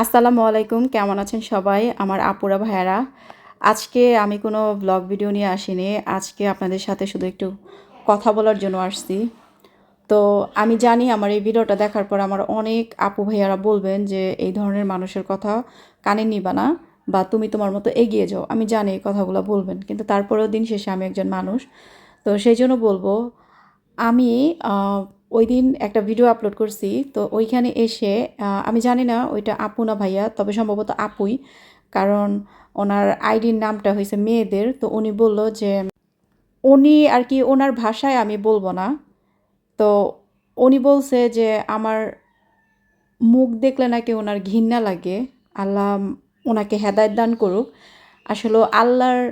আসসালামু আলাইকুম, কেমন আছেন সবাই? আমার আপুরা ভাইয়ারা। আজকে আমি কোনো ব্লগ ভিডিও নিয়ে আসিনি। আজকে আপনাদের সাথে শুধু একটু কথা বলার জন্য আসছি। তো আমি জানি আমার এই ভিডিওটা দেখার পর আমার অনেক আপু ভাইয়ারা বলবেন যে, এই ধরনের মানুষের কথা কানে নিবা না বা তুমি তোমার মতো এগিয়ে যাও। আমি জানি এই কথাগুলো বলবেন, কিন্তু তারপরেও দিন শেষে আমি একজন মানুষ। তো সেই জন্য বলব, আমি ওই দিন একটা ভিডিও আপলোড করছি। তো ওইখানে এসে আমি জানি না ওইটা আপু না ভাইয়া, তবে সম্ভবত আপুই। কারণ ওনার আইডির নামটা হয়েছে মেয়েদের। তো উনি বলল যে, উনি আর কি ওনার ভাষায় আমি বলব না। তো উনি বলছে যে, আমার মুখ দেখলে নাকি ওনার ঘৃণা লাগে। আল্লাহ ওনাকে হেদায়ত দান করুক। আসলে আল্লাহর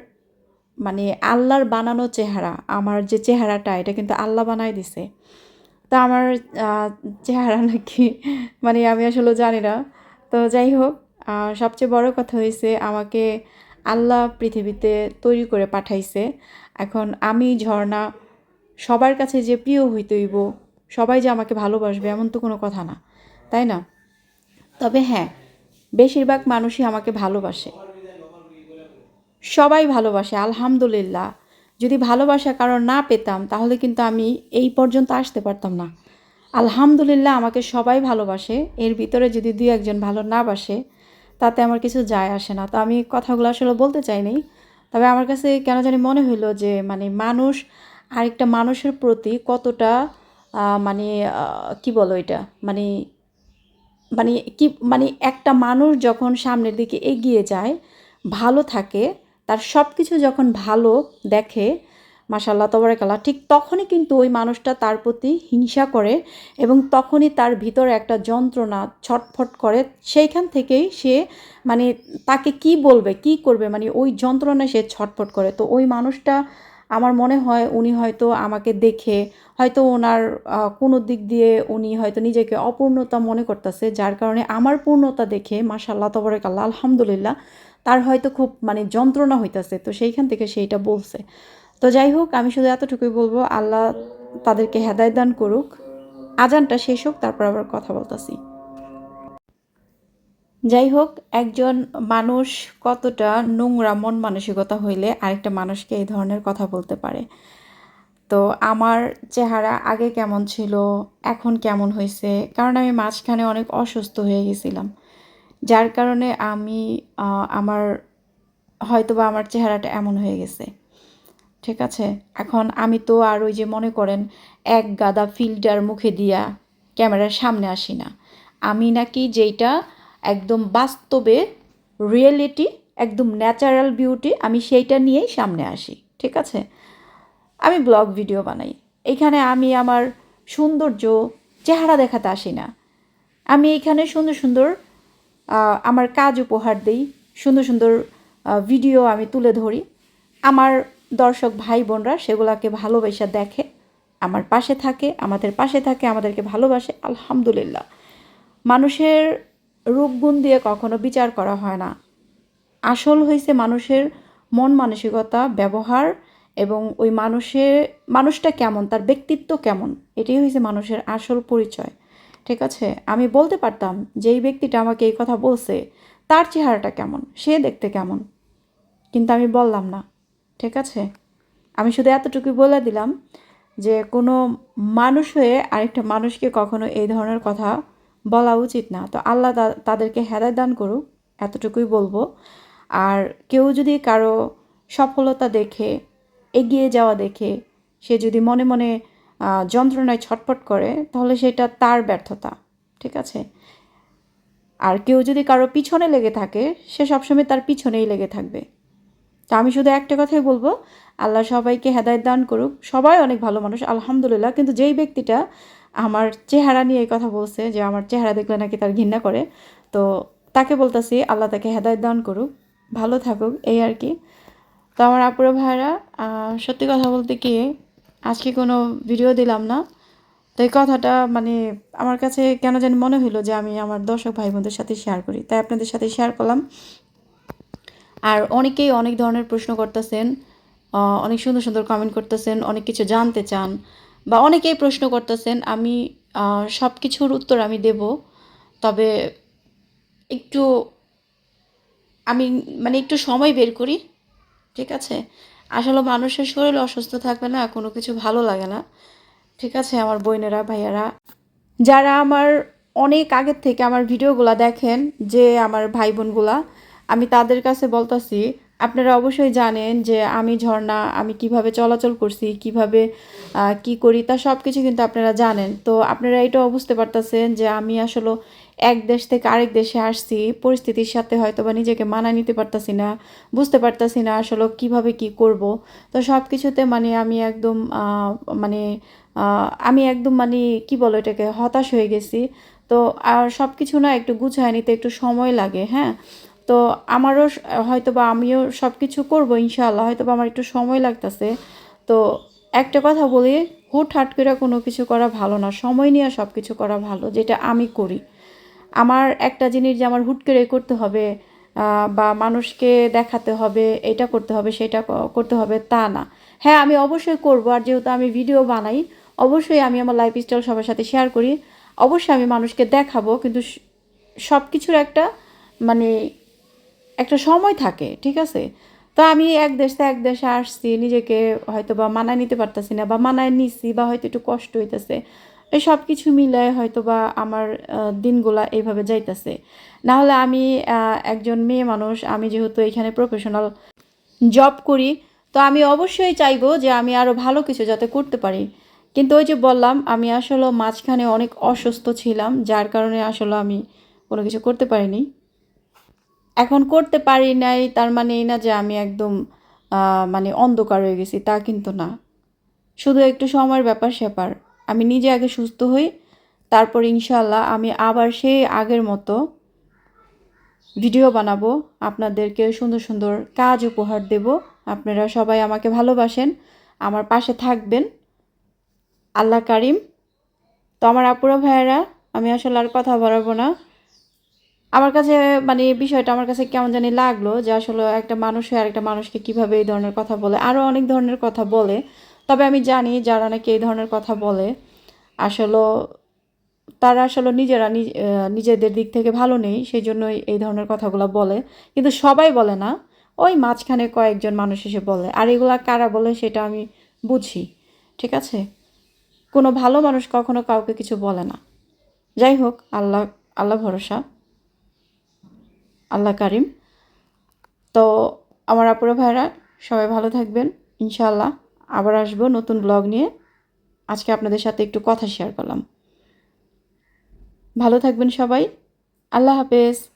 মানে আল্লাহর বানানো চেহারা, আমার যে চেহারাটা, এটা কিন্তু আল্লাহ বানাই দিছে। তা আমার চেহারা নাকি মানে আমি আসলে জানি না। তো যাই হোক সবচেয়ে বড় কথা হয়েছে আমাকে আল্লাহ পৃথিবীতে তৈরি করে পাঠাইছে। এখন আমি ঝর্ণা, সবার কাছে যে প্রিয় হইতেইব সবাই যে আমাকে ভালোবাসবে এমন তো কোনো কথা না, তাই না? তবে হ্যাঁ বেশিরভাগ মানুষই আমাকে ভালোবাসে। সবাই ভালোবাসে, আলহামদুলিল্লাহ। যদি ভালোবাসা কারণ না পেতাম, তাহলে কিন্তু আমি এই পর্যন্ত আসতে পারতাম না। আলহামদুলিল্লাহ আমাকে সবাই ভালোবাসে। এর ভিতরে যদি দুই একজন ভালো না বাসে, তাতে আমার কিছু যায় আসে না। তো আমি কথাগুলো আসলে বলতে চাইনি তবে আমার কাছে কেন জানি মনে হইল যে মানে মানুষ, আরেকটা মানুষের প্রতি কতটা মানে কি বলো এটা? মানে মানে কি মানে একটা মানুষ যখন সামনের দিকে এগিয়ে যায়, ভালো থাকে তার সব কিছু যখন ভালো দেখে মাশাল্লাহ তবরাকাল্লাহ, ঠিক তখনই কিন্তু ওই মানুষটা তার প্রতি হিংসা করে এবং তখনই তার ভিতরে একটা যন্ত্রণা ছটফট করে। সেইখান থেকেই সে মানে তাকে কি বলবে, কি করবে মানে ওই যন্ত্রণা সে ছটফট করে। তো ওই মানুষটা আমার মনে হয় উনি হয়তো আমাকে দেখে, হয়তো ওনার কোনো দিক দিয়ে উনি হয়তো নিজেকে অপূর্ণতা মনে করতেছে, যার কারণে আমার পূর্ণতা দেখে মাশাল্লাহ তবরাকাল্লাহ, আলহামদুলিল্লাহ, তার হয়তো খুব মানে যন্ত্রণা হইতাছে। তো সেইখান থেকে সেইটা বলছে। তো যাই হোক, আমি শুধু এতটুকুই বলব, আল্লাহ তাদেরকে হেদায় দান করুক। আজানটা শেষ হোক, তারপর আবার কথা বলতাছি। যাই হোক একজন মানুষ কতটা নোংরা মন মানসিকতা হইলে আরেকটা মানুষকে এই ধরনের কথা বলতে পারে। তো আমার চেহারা আগে কেমন ছিল, এখন কেমন হয়েছে কারণ আমি মাঝখানে অনেক অসুস্থ হয়ে গেছিলাম। যার কারণে আমি আমার, হয়তোবা আমার চেহারাটা এমন হয়ে গেছে। ঠিক আছে? এখন আমি তো আর ওই যে মনে করেন, এক গাদা ফিল্টার মুখে দিয়া ক্যামেরার সামনে আসি না। আমি নাকি যেইটা একদম বাস্তবে রিয়েলিটি একদম ন্যাচারাল বিউটি আমি সেইটা নিয়েই সামনে আসি, ঠিক আছে? আমি ব্লগ ভিডিও বানাই। এখানে আমি আমার সৌন্দর্য, চেহারা দেখাতে আসি না। আমি এখানে সুন্দর সুন্দর আমার কাজ উপহার দিই, সুন্দর সুন্দর ভিডিও আমি তুলে ধরি। আমার দর্শক ভাই বোনরা সেগুলোকে ভালোবাসা দেখে, আমার পাশে থাকে, আমাদের পাশে থাকে, আমাদেরকে ভালোবাসে, আলহামদুলিল্লাহ। মানুষের রূপগুণ দিয়ে কখনো বিচার করা হয় না। আসল হয়েছে মানুষের মন মানসিকতা, ব্যবহার এবং ওই মানুষের মানুষটা কেমন, তার ব্যক্তিত্ব কেমন, এটাই হয়েছে মানুষের আসল পরিচয়। ঠিক আছে? আমি বলতে পারতাম যে এই ব্যক্তিটা আমাকে এই কথা বলছে, তার চেহারাটা কেমন, সে দেখতে কেমন, কিন্তু আমি বললাম না। ঠিক আছে? আমি শুধু এতটুকু বলে দিলাম যে কোনো মানুষ হয়ে আরেকটা মানুষকে কখনো এই ধরনের কথা বলা উচিত না। তো আল্লাহ তাদেরকে হেদায় দান করুক, এতটুকুই বলব। আর কেউ যদি কারও সফলতা দেখে, এগিয়ে যাওয়া দেখে, সে যদি মনে মনে যন্ত্রণায় ছটফট করে, তাহলে সেটা তার ব্যর্থতা, ঠিক আছে? আর কেউ যদি কারও পিছনে লেগে থাকে, সে সবসময় তার পিছনেই লেগে থাকবে। তো আমি শুধু একটা কথাই বলব, আল্লাহ সবাইকে হেদায়ত দান করুক। সবাই অনেক ভালো মানুষ, আলহামদুলিল্লাহ। কিন্তু যেই ব্যক্তিটা আমার চেহারা নিয়ে এই কথা বলছে যে আমার চেহারা দেখলে নাকি তার ঘৃণা করে। তো তাকে বলতেছি, আল্লাহ তাকে হেদায়ত দান করুক, ভালো থাকুক, এই আর কি। তো আমার আপুরা ভাইরা সত্যি কথা বলতে কি, আজকে কোনো ভিডিও দিলাম না। তো এই কথাটা মানে আমার কাছে কেন যেন মনে হলো যে আমি আমার দর্শক ভাই বোনদের সাথে শেয়ার করি। তাই আপনাদের সাথে শেয়ার করলাম। আর অনেকেই অনেক ধরনের প্রশ্ন করতেছেন অনেক সুন্দর সুন্দর কমেন্ট করতেছেন, অনেক কিছু জানতে চান। বা অনেকেই প্রশ্ন করতেছেন, আমি সব কিছুর উত্তর আমি দেব, তবে একটু, আমি মানে একটু সময় বের করি, ঠিক আছে? আসলে মানুষের শরীর অসুস্থ থাকবে না, কোনো কিছু ভালো লাগে না, ঠিক আছে? আমার বোনেরা, ভাইয়ারা, যারা আমার অনেক আগের থেকে আমার ভিডিওগুলা দেখেন, যে আমার ভাই বোনগুলা আমি তাদের কাছে বলতাছি আপনারা অবশ্যই জানেন যে আমি ঝর্ণা, আমি কীভাবে চলাচল করছি, কীভাবে কি করি তা সব কিছু কিন্তু আপনারা জানেন। তো আপনারা এটাও বুঝতে পারতেছেন যে আমি আসলে এক দেশ থেকে আরেক দেশে আসছি, পরিস্থিতির সাথে হয়তো বা নিজেকে মানায় নিতে পারতাছি না, বুঝতে পারতাছি না আসলে কীভাবে কি করব। তো সব কিছুতে মানে আমি একদম মানে আমি একদম মানে কি বলো এটাকে হতাশ হয়ে গেছি। তো আর সব কিছু না একটু গুছায় নিতে একটু সময় লাগে হ্যাঁ? তো আমারও হয়তো বা আমিও সব কিছু করব ইনশাআল্লাহ হয়তো বা আমার একটু সময় লাগতেছে। তো একটা কথা বলি হুট হাট করে কোনো কিছু করা ভালো না, সময় নিয়ে সব কিছু করা ভালো, যেটা আমি করি। আমার একটা জিনিস যে আমার হুট করে করতে হবে বা মানুষকে দেখাতে হবে, এটা করতে হবে, সেটা করতে হবে, তা না। হ্যাঁ আমি অবশ্যই করব, আর যেহেতু আমি ভিডিও বানাই, অবশ্যই আমি আমার লাইফ স্টাইল সবার সাথে শেয়ার করি। অবশ্যই আমি মানুষকে দেখাবো, কিন্তু সব কিছুর একটা মানে একটা সময় থাকে, ঠিক আছে? তো আমি এক দেশ থেকে এক দেশে আসছি, নিজেকে হয়তো বা মানায় নিতে পারতাছি না বা মানায় নিছি বা হয়তো একটু কষ্ট হইতেছে। এই সব কিছু মিলায় হয়তো বা আমার দিনগুলা এইভাবে যাইতেছে। না হলে আমি একজন মেয়ে মানুষ, আমি যেহেতু এখানে প্রফেশনাল জব করি, তো আমি অবশ্যই চাইব যে আমি আরও ভালো কিছু যাতে করতে পারি। কিন্তু ওই যে বললাম, আমি আসলে মাঝখানে অনেক অসুস্থ ছিলাম, যার কারণে আসলে আমি কোনো কিছু করতে পারিনি। এখন করতে পারি নাই, তার মানে এই না যে আমি একদম মানে অন্ধকার হয়ে গেছি, তা কিন্তু না। শুধু একটু সময়ের ব্যাপার স্যাপার। আমি নিজে আগে সুস্থ হই, তারপর ইনশাল্লাহ আমি আবার সেই আগের মতো ভিডিও বানাবো, আপনাদেরকে সুন্দর সুন্দর কাজ উপহার দেব। আপনারা সবাই আমাকে ভালোবাসেন, আমার পাশে থাকবেন। আল্লাহ কারিম। তো আমার আপুরা ভাইয়েরা, আমি আসলে আর কথা বাড়াবো না। আমার কাছে মানে বিষয়টা আমার কাছে কেমন জানি লাগল যে আসলে একটা মানুষ হয়ে আরেকটা মানুষকে কীভাবে এই ধরনের কথা বলে। আরও অনেক ধরনের কথা বলে। তবে আমি জানি যারা নাকি এই ধরনের কথা বলে, আসলে তারা আসলে নিজেরা নিজ- নিজেদের দিক থেকে ভালো নেই সেই জন্যই এই ধরনের কথাগুলো বলে। কিন্তু সবাই বলে না। ওই মাঝখানে কয়েকজন মানুষ এসে বলে। আর এগুলা কারা বলে সেটা আমি বুঝি, ঠিক আছে? কোনো ভালো মানুষ কখনো কাউকে কিছু বলে না। যাই হোক, আল্লাহ আল্লাহ ভরসা। আল্লাহ কারিম। তো আমার আপুরা ভাইরা, সবাই ভালো থাকবেন ইনশাল্লাহ আবার আসব নতুন ব্লগ নিয়ে। আজকে আপনাদের সাথে একটু কথা শেয়ার করলাম। ভালো থাকবেন সবাই। আল্লাহ হাফেজ।